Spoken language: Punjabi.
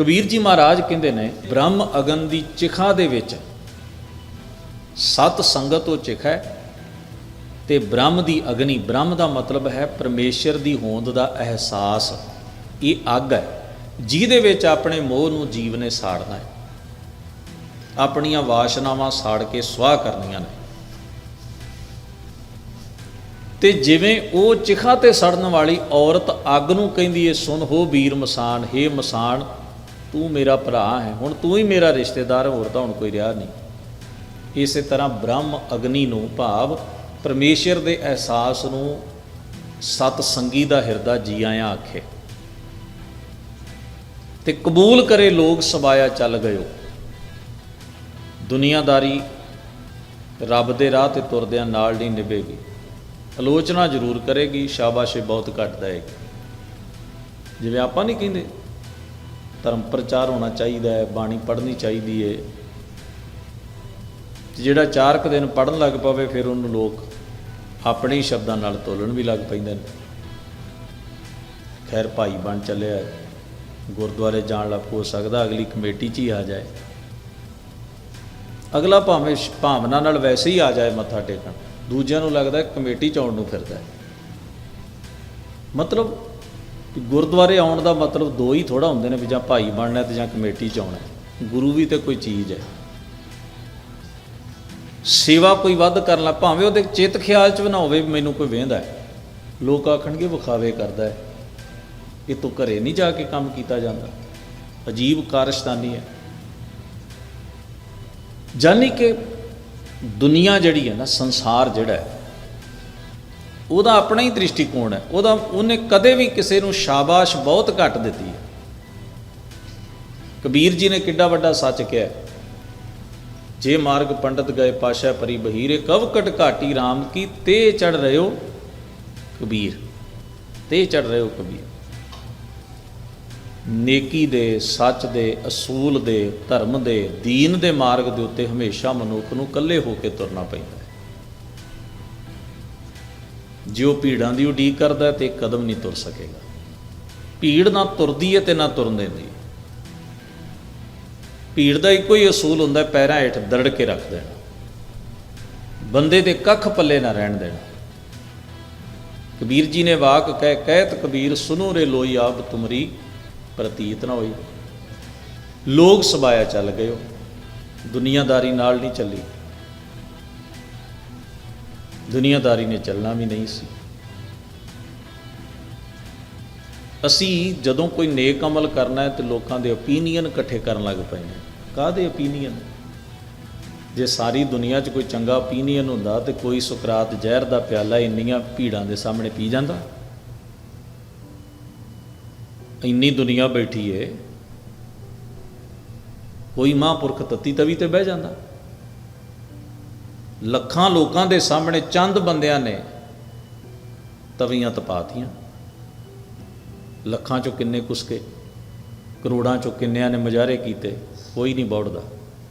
ਕਬੀਰ ਜੀ ਮਹਾਰਾਜ ਕਹਿੰਦੇ ਨੇ, ਬ੍ਰਹਮ ਅਗਨ ਦੀ ਚਿਖਾ ਦੇ ਵਿੱਚ ਸਤ ਸੰਗਤ ਉਹ ਚਿਖਾ ਹੈ ਤੇ ਬ੍ਰਹਮ ਦੀ ਅਗਨੀ, ਬ੍ਰਹਮ ਦਾ ਮਤਲਬ ਹੈ ਪਰਮੇਸ਼ਰ ਦੀ ਹੋਂਦ ਦਾ ਅਹਿਸਾਸ। ਇਹ ਅੱਗ ਹੈ, ਜਿਹਦੇ ਵਿੱਚ ਆਪਣੇ ਮੋਹ ਨੂੰ ਜੀਵ ਨੇ ਸਾੜਨਾ ਹੈ। ਆਪਣੀਆਂ ਵਾਸ਼ਨਾਵਾਂ ਸਾੜ ਕੇ ਸੁਆਹ ਕਰਨੀਆਂ ਨੇ। ਤੇ ਜਿਵੇਂ ਉਹ ਚਿਖਾ ਤੇ ਸੜਨ ਵਾਲੀ ਔਰਤ ਅੱਗ ਨੂੰ ਕਹਿੰਦੀ ਏ, ਸੁਣ ਹੋ ਵੀਰ ਮਸਾਨ, ਹੇ ਮਸਾਨ ਤੂੰ ਮੇਰਾ ਭਰਾ ਹੈ, ਹੁਣ ਤੂੰ ਹੀ ਮੇਰਾ ਰਿਸ਼ਤੇਦਾਰ, ਹੋਰ ਤਾਂ ਹੁਣ ਕੋਈ ਰਿਹਾ ਨਹੀਂ। ਇਸੇ ਤਰ੍ਹਾਂ ਬ੍ਰਹਮ ਅਗਨੀ ਨੂੰ ਭਾਵ ਪਰਮੇਸ਼ਰ ਦੇ ਅਹਿਸਾਸ ਨੂੰ ਸਤ ਸੰਗੀ ਦਾ ਹਿਰਦਾ ਜੀ ਆਇਆ ਆਖੇ। ਤੇ ਕਬੂਲ ਕਰੇ ਲੋਕ ਸਬਾਇਆ ਚੱਲ ਗਇਓ। ਦੁਨੀਆਦਾਰੀ ਰੱਬ ਦੇ ਰਾਹ ਤੇ ਤੁਰਦਿਆਂ ਨਾਲ ਨਹੀਂ ਨਿਭੇਗੀ। ਆਲੋਚਨਾ ਜ਼ਰੂਰ ਕਰੇਗੀ, ਸ਼ਾਬਾਸ਼ੇ ਬਹੁਤ ਘੱਟ ਦੇਗੀ ਜਿਵੇਂ ਆਪਾਂ ਨਹੀਂ ਕਹਿੰਦੇ ਧਰਮ ਪ੍ਰਚਾਰ ਹੋਣਾ ਚਾਹੀਦਾ ਹੈ, ਬਾਣੀ ਪੜ੍ਹਨੀ ਚਾਹੀਦੀ ਹੈ। ਜਿਹੜਾ ਚਾਰ ਕੁ ਦਿਨ ਪੜਨ ਲੱਗ ਪਵੇ, ਫਿਰ ਉਹਨੂੰ ਲੋਕ ਆਪਣੇ ਹੀ ਸ਼ਬਦਾਂ ਨਾਲ ਤੋਲਣ ਵੀ ਲੱਗ ਪੈਂਦੇ ਨੇ। ਖੈਰ, ਭਾਈ ਬਣ ਚੱਲਿਆ ਗੁਰਦੁਆਰੇ ਜਾਣ ਲੱਗ ਹੋ ਸਕਦਾ ਅਗਲੀ ਕਮੇਟੀ 'ਚ ਹੀ ਆ ਜਾਏ। ਅਗਲਾ ਭਾਵੇਂ ਭਾਵਨਾ ਨਾਲ ਵੈਸੇ ਹੀ ਆ ਜਾਏ ਮੱਥਾ ਟੇਕਣ। ਦੂਜਿਆਂ ਨੂੰ ਲੱਗਦਾ ਕਮੇਟੀ 'ਚ ਆਉਣ ਨੂੰ ਫਿਰਦਾ ਮਤਲਬ ਕਿ ਗੁਰਦੁਆਰੇ ਆਉਣ ਦਾ ਮਤਲਬ ਦੋ ਹੀ ਥੋੜਾ ਹੁੰਦੇ ਨੇ ਵੀ ਜਾਂ ਭਾਈ ਬਣਨਾ ਤੇ ਜਾਂ ਕਮੇਟੀ 'ਚ ਆਉਣਾ ਗੁਰੂ ਵੀ ਤੇ ਕੋਈ ਚੀਜ਼ ਹੈ। ਸੇਵਾ ਕੋਈ ਵੱਧ ਕਰਨ ਲਾ ਭਾਵੇਂ ਉਹਦੇ ਚਿੱਤ ਖਿਆਲ 'ਚ ਵੀ ਨਾ ਹੋਵੇ ਮੈਨੂੰ ਕੋਈ ਵੇਂਦਾ ਹੈ। ਲੋਕ ਆਖਣਗੇ ਵਿਖਾਵੇ ਕਰਦਾ ਹੈ। ਇਹ ਤੋਂ ਘਰੇ ਨਹੀਂ ਜਾ ਕੇ ਕੰਮ ਕੀਤਾ ਜਾਂਦਾ। ਅਜੀਬ ਕਾਰਸ਼ਤਾਨੀ ਹੈ। ਜਾਨੀ ਕਿ ਦੁਨੀਆ ਜਿਹੜੀ ਹੈ ਨਾ, ਸੰਸਾਰ ਜਿਹੜਾ ਹੈ ਉਹਦਾ ਆਪਣਾ ਹੀ ਦ੍ਰਿਸ਼ਟੀਕੋਣ ਹੈ। ਉਹਦਾ ਉਹਨੇ ਕਦੇ ਵੀ ਕਿਸੇ ਨੂੰ ਸ਼ਾਬਾਸ਼ ਬਹੁਤ ਘੱਟ ਦਿੱਤੀ ਹੈ। ਕਬੀਰ ਜੀ ਨੇ ਕਿੱਡਾ ਵੱਡਾ ਸੱਚ ਕਿਹਾ ਜੇ ਮਾਰਗ ਪੰਡਤ ਗਏ ਪਾਸ਼ਾ ਪਰੀ ਬਹੀਰੇ ਕਵ ਕਟ ਘਾਟੀ RAM ਕੀ ਤੇ ਚੜ ਰਿਓ ਕਬੀਰ? ਤੇ ਚੜ ਰਿਓ ਕਬੀਰ? ਨੇਕੀ ਦੇ, ਸੱਚ ਦੇ, ਅਸੂਲ ਦੇ, ਧਰਮ ਦੇ, ਦੀਨ ਦੇ ਮਾਰਗ ਦੇ ਉੱਤੇ ਹਮੇਸ਼ਾ ਮਨੁੱਖ ਨੂੰ ਇਕੱਲੇ ਹੋ ਕੇ ਤੁਰਨਾ ਪੈਂਦਾ ਹੈ। ਜੇ ਉਹ ਭੀੜਾਂ ਦੀ ਉਡੀਕ ਕਰਦਾ ਹੈ ਤੇ ਕਦਮ ਨਹੀਂ ਤੁਰ ਸਕੇਗਾ। ਭੀੜ ਨਾ ਤੁਰਦੀ ਹੈ ਤੇ ਨਾ ਤੁਰਨ ਦਿੰਦੀ। ਭੀੜ ਦਾ ਇੱਕੋ ਹੀ ਅਸੂਲ ਹੁੰਦਾ ਪੈਰਾਂ ਹੇਠ ਦਰੜ ਕੇ ਰੱਖ ਦੇਣਾ। ਬੰਦੇ ਦੇ ਕੱਖ ਪੱਲੇ ਨਾ ਰਹਿਣ ਦੇਣਾ। ਕਬੀਰ ਜੀ ਨੇ ਵਾਕ ਕਹਿ, ਕਹਿਤ ਕਬੀਰ, ਸੁਨੋ ਰੇ ਲੋਈ ਆਪ ਤੁਮਰੀ, ਪ੍ਰਤੀਤ ਨਾ ਹੋਈ। ਲੋਕ ਸਬਾਇਆ ਚੱਲ ਗਇਓ ਦੁਨੀਆਦਾਰੀ ਨਾਲ ਨਹੀਂ ਚੱਲੀ। ਦੁਨੀਆਦਾਰੀ ਨੇ ਚੱਲਣਾ ਵੀ ਨਹੀਂ ਸੀ। ਅਸੀਂ ਜਦੋਂ ਕੋਈ ਨੇਕ ਅਮਲ ਕਰਨਾ ਹੈ ਤੇ ਲੋਕਾਂ ਦੇ ਓਪੀਨੀਅਨ ਇਕੱਠੇ ਕਰਨ ਲੱਗ ਪਏ ਨੇ ਕਾਹਦੇ ਓਪੀਨੀਅਨ ਜੇ ਸਾਰੀ ਦੁਨੀਆ 'ਚ ਕੋਈ ਚੰਗਾ ਓਪੀਨੀਅਨ ਹੁੰਦਾ ਤੇ ਕੋਈ ਸੁਕਰਾਤ ਜ਼ਹਿਰ ਦਾ ਪਿਆਲਾ ਇੰਨੀਆਂ ਭੀੜਾਂ ਦੇ ਸਾਹਮਣੇ ਪੀ ਜਾਂਦਾ। ਇੰਨੀ ਦੁਨੀਆ ਬੈਠੀ ਏ, ਕੋਈ ਮਹਾਂਪੁਰਖ ਤਤੀ ਤਵੀ ਤੇ ਬਹਿ ਜਾਂਦਾ। ਲੱਖਾਂ ਲੋਕਾਂ ਦੇ ਸਾਹਮਣੇ ਚੰਦ ਬੰਦਿਆਂ ਨੇ ਤਵੀਆਂ ਤਪਾਤੀਆਂ। ਲੱਖਾਂ ਚੋਂ ਕਿੰਨੇ ਕੁਸਕੇ ਕਰੋੜਾਂ ਚੋਂ ਕਿੰਨਿਆਂ ਨੇ ਮਜ਼ਾਰੇ ਕੀਤੇ, ਕੋਈ ਨਹੀਂ ਬੌੜਦਾ।